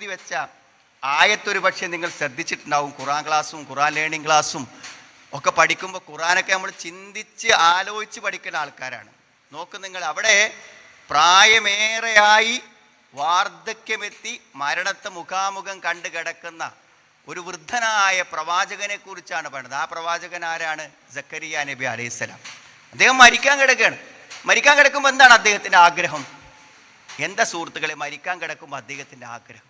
ഓതി വെച്ച ആയത്തൊരു പക്ഷേ നിങ്ങൾ ശ്രദ്ധിച്ചിട്ടുണ്ടാവും. ഖുറാൻ ക്ലാസ്സും ഖുറാൻ ലേണിംഗ് ക്ലാസ്സും ഒക്കെ പഠിക്കുമ്പോൾ ഖുറാനൊക്കെ നമ്മൾ ചിന്തിച്ച് ആലോചിച്ച് പഠിക്കുന്ന ആൾക്കാരാണ്. നോക്ക് നിങ്ങൾ അവിടെ പ്രായമേറെയായി വാർദ്ധക്യമെത്തി മരണത്തെ മുഖാമുഖം കണ്ടു കിടക്കുന്ന ഒരു വൃദ്ധനായ പ്രവാചകനെ കുറിച്ചാണ് പറയുന്നത്. ആ പ്രവാചകൻ ആരാണ്? ജക്കരിയ നബി അലൈഹിസ്സലാം അദ്ദേഹം മരിക്കാൻ കിടക്കുകയാണ്. മരിക്കാൻ കിടക്കുമ്പോൾ എന്താണ് അദ്ദേഹത്തിന്റെ ആഗ്രഹം? എന്താ സുഹൃത്തുക്കളെ മരിക്കാൻ കിടക്കുമ്പോൾ അദ്ദേഹത്തിന്റെ ആഗ്രഹം?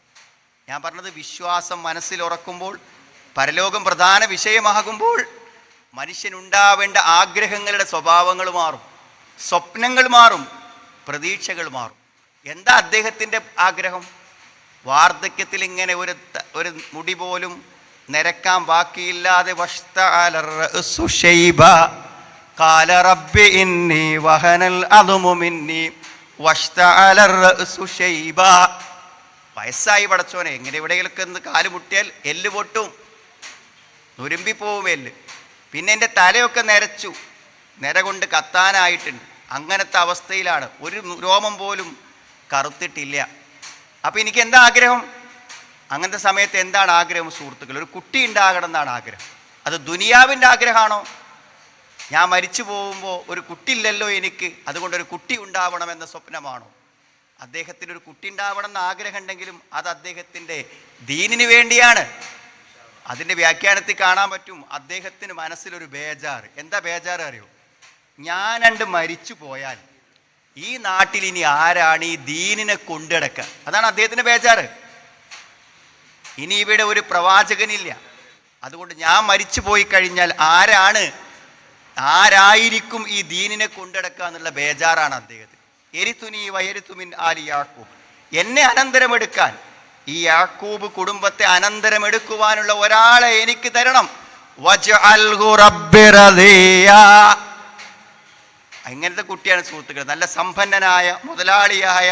ഞാൻ പറഞ്ഞത് വിശ്വാസം മനസ്സിൽ ഉറക്കുമ്പോൾ പരലോകം പ്രധാന വിഷയമാകുമ്പോൾ മനുഷ്യനുണ്ടാവേണ്ട ആഗ്രഹങ്ങളുടെ സ്വഭാവങ്ങൾ മാറും സ്വപ്നങ്ങൾ മാറും പ്രതീക്ഷകൾ മാറും. എന്താ അദ്ദേഹത്തിന്റെ ആഗ്രഹം? വാർദ്ധക്യത്തിൽ ഇങ്ങനെ ഒരു ഒരു മുടി പോലും നിരക്കാൻ ബാക്കിയില്ലാതെ വഹനൽ അതുമുമിന്നി ശൈബ. വയസ്സായി പടച്ചോനെ എങ്ങനെ എവിടെയെങ്കിലൊക്കെ ഒന്ന് കാൽ മുട്ടിയാൽ എല്ല് പൊട്ടും. നുരുമ്പിപ്പോവും എല്ല്. പിന്നെ എന്റെ തലയൊക്കെ നിരച്ചു. നിര കൊണ്ട് കത്താനായിട്ടുണ്ട്. അങ്ങനത്തെ അവസ്ഥയിലാണ്. ഒരു രോമം പോലും കറുത്തിട്ടില്ല. അപ്പം എനിക്ക് എന്താ ആഗ്രഹം? അങ്ങനത്തെ സമയത്ത് എന്താണ് ആഗ്രഹം സുഹൃത്തുക്കൾ? ഒരു കുട്ടി ഉണ്ടാകണം എന്നാണ് ആഗ്രഹം. അത് ദുനിയാവിന്റെ ആഗ്രഹമാണോ? ഞാൻ മരിച്ചു പോകുമ്പോൾ ഒരു കുട്ടി ഇല്ലല്ലോ എനിക്ക്. അതുകൊണ്ട് ഒരു കുട്ടി ഉണ്ടാവണമെന്ന സ്വപ്നമാണോ? അദ്ദേഹത്തിന് ഒരു കുട്ടി ഉണ്ടാവണം എന്ന് ആഗ്രഹം ഉണ്ടെങ്കിലും അത് അദ്ദേഹത്തിന്റെ ദീനിന് വേണ്ടിയാണ്. അതിന്റെ വ്യാഖ്യാനത്തിൽ കാണാൻ പറ്റും അദ്ദേഹത്തിന് മനസ്സിലൊരു ബേജാറ്. എന്താ ബേജാറ് അറിയോ? ഞാൻ രണ്ട് മരിച്ചു പോയാൽ ഈ നാട്ടിൽ ഇനി ആരാണ് ഈ ദീനിനെ കൊണ്ടിടക്കുക? അതാണ് അദ്ദേഹത്തിന്റെ ബേജാറ്. ഇനി ഇവിടെ ഒരു പ്രവാചകനില്ല. അതുകൊണ്ട് ഞാൻ മരിച്ചു പോയി കഴിഞ്ഞാൽ ആരാണ് ആരായിരിക്കും ഈ ദീനിനെ കൊണ്ടിടക്കുക എന്നുള്ള ബേജാറാണ് അദ്ദേഹത്തിന്. എരിത്തുനി വയരുത്തുമിൻ ആലി യാക്കൂബ്. എന്നെ അനന്തരമെടുക്കാൻ ഈ യാക്കൂബ് കുടുംബത്തെ അനന്തരമെടുക്കുവാനുള്ള ഒരാളെ എനിക്ക് തരണം. അങ്ങനത്തെ കുട്ടിയാണ് സുഹൃത്തുക്കൾ നല്ല സമ്പന്നനായ മുതലാളിയായ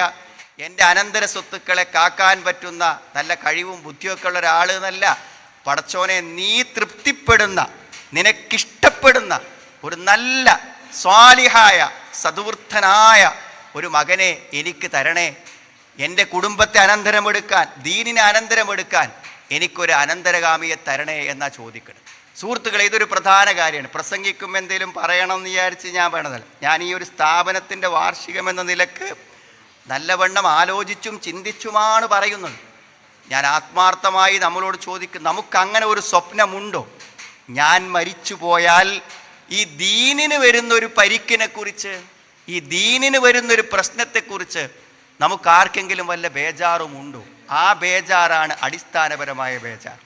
എന്റെ അനന്തര സ്വത്തുക്കളെ കാക്കാൻ പറ്റുന്ന നല്ല കഴിവും ബുദ്ധിയൊക്കെ ഉള്ള ഒരാൾ എന്നല്ല പടച്ചോനെ നീ തൃപ്തിപ്പെടുന്ന നിനക്കിഷ്ടപ്പെടുന്ന ഒരു നല്ല സ്വാലിഹായ സതുവൃദ്ധനായ ഒരു മകനെ എനിക്ക് തരണേ. എന്റെ കുടുംബത്തെ അനന്തരമെടുക്കാൻ ദീനിനെ അനന്തരമെടുക്കാൻ എനിക്കൊരു അനന്തരഗാമിയെ തരണേ എന്നാ ചോദിക്കണം സുഹൃത്തുക്കളെ ഇതൊരു പ്രധാന കാര്യമാണ്. പ്രസംഗിക്കും എന്തെങ്കിലും പറയണം എന്ന് വിചാരിച്ച് ഞാൻ വേണതല്ല ഞാൻ ഈ ഒരു സ്ഥാപനത്തിന്റെ വാർഷികം എന്ന നിലയ്ക്ക് നല്ലവണ്ണം ആലോചിച്ചും ചിന്തിച്ചുമാണ് പറയുന്നത്. ഞാൻ ആത്മാർത്ഥമായി നമ്മളോട് ചോദിക്കും നമുക്കങ്ങനെ ഒരു സ്വപ്നമുണ്ടോ? ഞാൻ മരിച്ചു പോയാൽ ഈ ദീനിന് വരുന്ന ഒരു പരിക്കിനെ കുറിച്ച് ഈ ദീനിന് വരുന്നൊരു പ്രശ്നത്തെക്കുറിച്ച് നമുക്ക് ആർക്കെങ്കിലും വല്ല ബേജാറും ഉണ്ടോ ആ ബേജാറാണ് അടിസ്ഥാനപരമായ ബേജാർ.